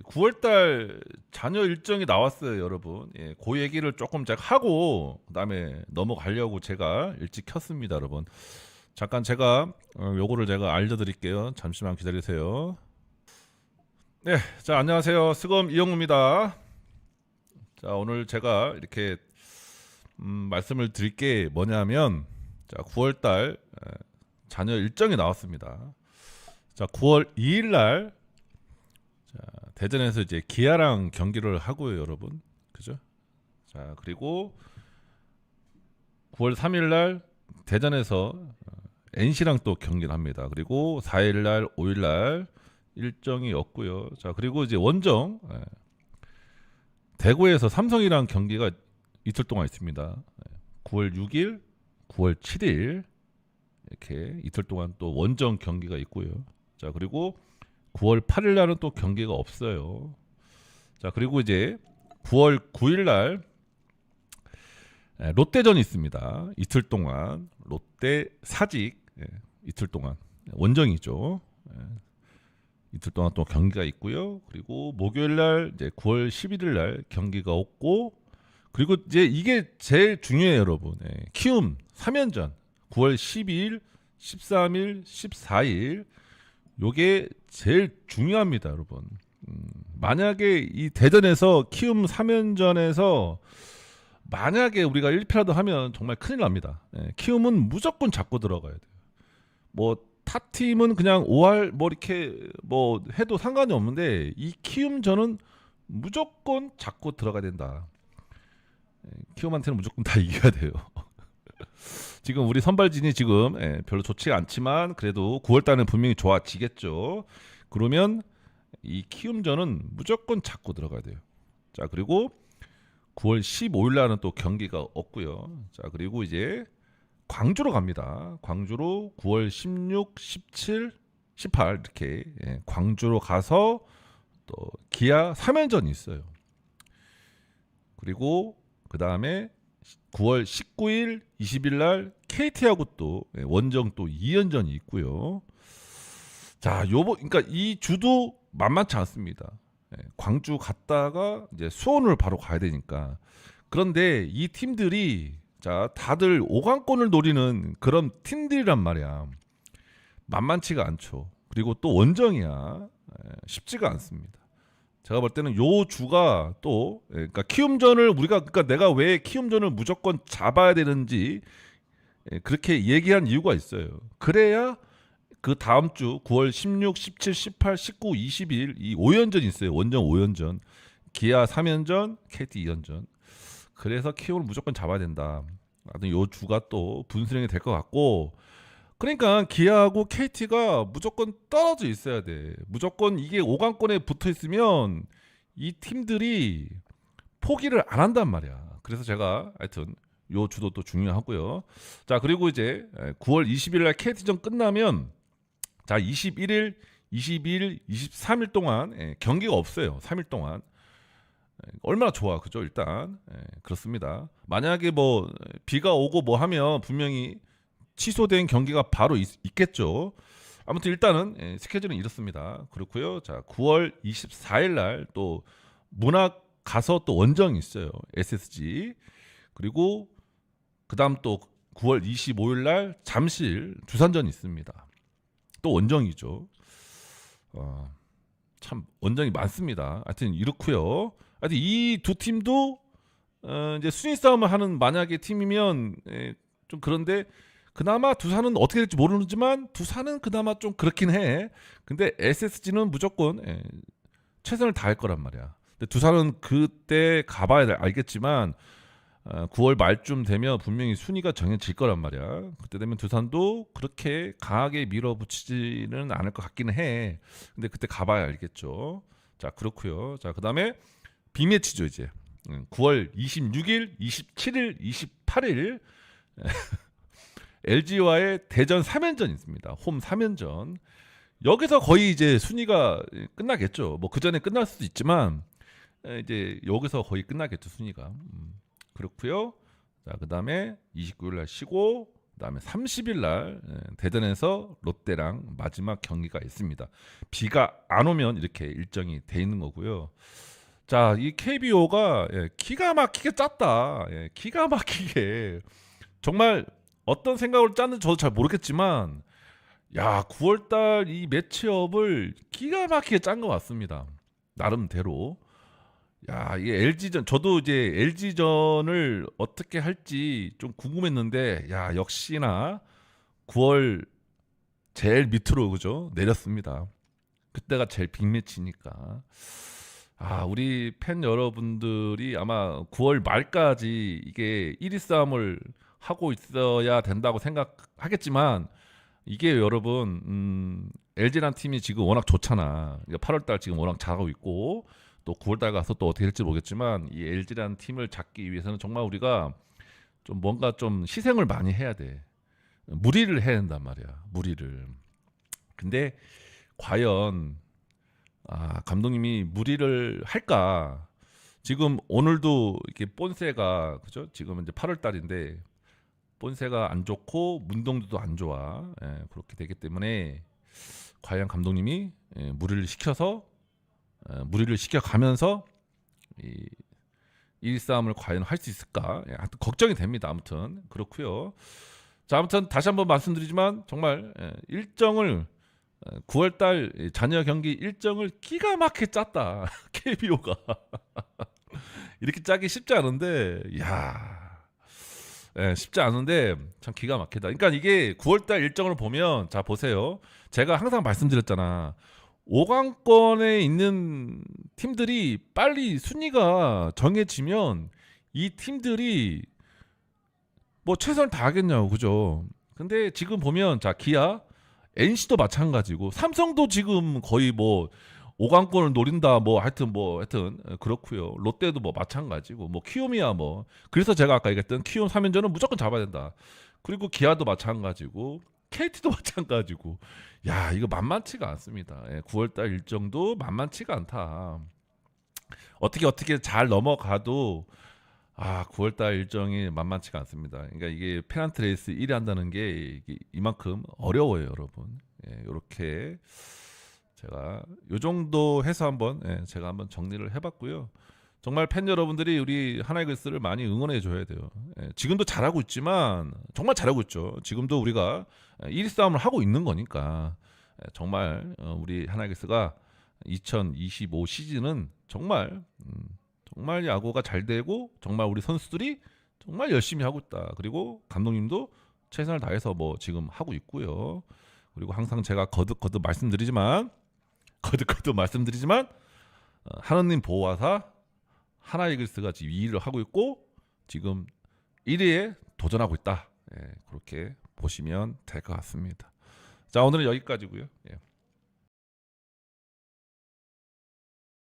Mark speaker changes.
Speaker 1: 9월달 자녀 일정이 나왔어요, 여러분. 예, 그 얘기를 조금 제가 하고 그다음에 넘어가려고 제가 일찍 켰습니다, 여러분. 잠깐 제가 어, 요거를 제가 알려드릴게요. 잠시만 기다리세요. 네, 자 안녕하세요, 스검 이영우입니다. 자 오늘 제가 이렇게 음, 말씀을 드릴 게 뭐냐면 자 9월달 자녀 일정이 나왔습니다. 자 9월 2일 날 자, 대전에서 이제 기아랑 경기를 하고요, 여러분. 그죠? 자, 그리고 9월 3일 날 대전에서 어, NC랑 또 경기를 합니다. 그리고 4일 날, 5일 날 일정이 없고요. 자, 그리고 이제 원정 예, 대구에서 삼성이랑 경기가 이틀 동안 있습니다. 예, 9월 6일, 9월 7일 이렇게 이틀 동안 또 원정 경기가 있고요. 자, 그리고 9월 8일 날은 또 경기가 없어요. 자, 그리고 이제 9월 9일 날 에, 롯데전이 있습니다. 이틀 동안 롯데 사직 예, 이틀 동안 원정이죠. 예, 이틀 동안 또 경기가 있고요. 그리고 목요일 날 이제 9월 11일 날 경기가 없고 그리고 이제 이게 제일 중요해요, 여러분. 예, 키움 3연전 9월 12일, 13일, 14일 요게 제일 중요합니다, 여러분. 음, 만약에 이 대전에서 키움 3연전에서 만약에 우리가 1패라도 하면 정말 큰일 납니다. 예, 키움은 무조건 잡고 들어가야 돼요. 뭐 타팀은 그냥 5할 뭐 이렇게 뭐 해도 상관이 없는데 이 키움전은 무조건 잡고 들어가야 된다. 예, 키움한테는 무조건 다 이겨야 돼요. 지금 우리 선발진이 지금 예, 별로 좋지 않지만 그래도 9월 달은 분명히 좋아지겠죠. 그러면 이 키움전은 무조건 잡고 들어가야 돼요. 자 그리고 9월 15일 날은 또 경기가 없고요. 자 그리고 이제 광주로 갑니다. 광주로 9월 16, 17, 18 이렇게 예, 광주로 가서 또 기아 3연전이 있어요. 그리고 그 다음에 9월 19일, 20일 날 KT하고 또 예, 원정 또 2연전이 있고요. 자, 요번 그러니까 이 주도 만만치 않습니다. 예, 광주 갔다가 이제 수원을 바로 가야 되니까. 그런데 이 팀들이 자, 다들 5강권을 노리는 그런 팀들이란 말이야. 만만치가 않죠. 그리고 또 원정이야. 예, 쉽지가 않습니다. 제가 볼 때는 요 주가 또 예, 그러니까 키움전을 우리가 그러니까 내가 왜 키움전을 무조건 잡아야 되는지 예, 그렇게 얘기한 이유가 있어요. 그래야 그 다음 주 9월 16, 17, 18, 19, 20일 이 5연전 있어요. 원정 5연전. 기아 3연전, KT 2연전. 그래서 키움을 무조건 잡아야 된다. 하여튼 요 주가 또 분수령이 될 것 같고 그러니까 기아하고 KT가 무조건 떨어져 있어야 돼. 무조건 이게 5강권에 붙어 있으면 이 팀들이 포기를 안 한단 말이야. 그래서 제가 하여튼 요 주도 또 중요하고요. 자, 그리고 이제 9월 20일 날 KT전 끝나면 자, 21일, 22일, 23일 동안 예, 경기가 없어요. 3일 동안. 예, 얼마나 좋아. 그죠? 일단. 예, 그렇습니다. 만약에 뭐 비가 오고 뭐 하면 분명히 취소된 경기가 바로 있, 겠죠 아무튼 일단은 예, 스케줄은 이렇습니다. 그렇고요. 자, 9월 24일 날 또 문학 가서 또 원정이 있어요. SSG. 그리고 그다음 또 9월 25일 날 잠실 두산전이 있습니다. 또 원정이죠. 어, 참 원정이 많습니다. 하여튼 이렇고요. 하여튼 이 두 팀도 어, 이제 순위 싸움을 하는 만약에 팀이면 예, 좀 그런데 그나마 두산은 어떻게 될지 모르지만 두산은 그나마 좀 그렇긴 해. 근데 SSG는 무조건 예, 최선을 다할 거란 말이야. 근데 두산은 그때 가봐야 돼- 알겠지만 어, 9월 말쯤 되면 분명히 순위가 정해질 거란 말이야. 그때 되면 두산도 그렇게 강하게 밀어붙이지는 않을 것 같기는 해. 근데 그때 가봐야 알겠죠. 자 그렇고요. 자 그다음에 비매치죠 이제. 음, 9월 26일, 27일, 28일 LG와의 대전 3연전 있습니다. 홈 3연전. 여기서 거의 이제 순위가 끝나겠죠. 뭐 그 전에 끝날 수도 있지만 에, 이제 여기서 거의 끝나겠죠 순위가. 음, 그렇고요. 자 그다음에 29일 날 쉬고 그다음에 30일 날 예, 대전에서 롯데랑 마지막 경기가 있습니다. 비가 안 오면 이렇게 일정이 돼 있는 거고요. 자, 이 KBO가 예, 기가 막히게 짰다. 예, 기가 막히게 정말 어떤 생각을 짰는지 저도 잘 모르겠지만 야, 9월 달 이 매치업을 기가 막히게 짠 것 같습니다. 나름대로. 야, 이게 LG전 저도 이제 LG전을 어떻게 할지 좀 궁금했는데 야, 역시나 9월 제일 밑으로 그죠? 내렸습니다. 그때가 제일 빅매치니까. 아, 우리 팬 여러분들이 아마 9월 말까지 이게 1위 싸움을 하고 있어야 된다고 생각하겠지만 이게 여러분 음, LG란 팀이 지금 워낙 좋잖아. 8월달 지금 워낙 잘하고 있고 또 9월달 가서 또 어떻게 될지 모르겠지만 이 LG란 팀을 잡기 위해서는 정말 우리가 좀 뭔가 좀 희생을 많이 해야 돼. 무리를 해야 된단 말이야. 무리를. 근데 과연 아, 감독님이 무리를 할까? 지금 오늘도 이렇게 본세가 그죠? 지금 이제 8월 달인데 본세가 안 좋고 문동주도 안 좋아. 예, 그렇게 되기 때문에 과연 감독님이 예, 무리를 시켜서 예, 무리를 시켜 가면서 이 일싸움을 과연 할 수 있을까? 예, 하여튼 걱정이 됩니다. 아무튼 그렇고요. 자, 아무튼 다시 한번 말씀드리지만 정말 예, 일정을 9월달 자녀 경기 일정을 기가 막히게 짰다 KBO가 이렇게 짜기 쉽지 않은데 야 예, 쉽지 않은데 참 기가 막히다. 그러니까 이게 9월달 일정을 보면 자 보세요. 제가 항상 말씀드렸잖아. 5강권에 있는 팀들이 빨리 순위가 정해지면 이 팀들이 뭐 최선을 다하겠냐고 그죠? 근데 지금 보면 자 기아, NC도 마찬가지고 삼성도 지금 거의 뭐 5강권을 노린다 뭐 하여튼 뭐 하여튼 그렇고요. 롯데도 뭐 마찬가지고 뭐 키움이야 뭐 그래서 제가 아까 얘기했던 키움 3연전은 무조건 잡아야 된다. 그리고 기아도 마찬가지고 KT도 마찬가지고 야 이거 만만치가 않습니다. 예, 9월달 일정도 만만치가 않다. 어떻게 어떻게 잘 넘어가도 아 9월달 일정이 만만치가 않습니다. 그러니까 이게 페난트 레이스 1위 한다는 게 이만큼 어려워요, 여러분. 예, 이렇게 제가 요 정도 해서 한번 예, 제가 한번 정리를 해봤고요. 정말 팬 여러분들이 우리 하나이글스를 많이 응원해 줘야 돼요. 예, 지금도 잘하고 있지만 정말 잘하고 있죠. 지금도 우리가 1위 싸움을 하고 있는 거니까 예, 정말 어, 우리 하나이글스가 2025 시즌은 정말 음, 정말 야구가 잘 되고 정말 우리 선수들이 정말 열심히 하고 있다. 그리고 감독님도 최선을 다해서 뭐 지금 하고 있고요. 그리고 항상 제가 거듭거듭 말씀드리지만 거듭거듭 말씀드리지만 어, 하나님 보호하사 하나 이글스가 지금 2위를 하고 있고 지금 1위에 도전하고 있다. 예, 그렇게 보시면 될 것 같습니다. 자 오늘은 여기까지고요. 예.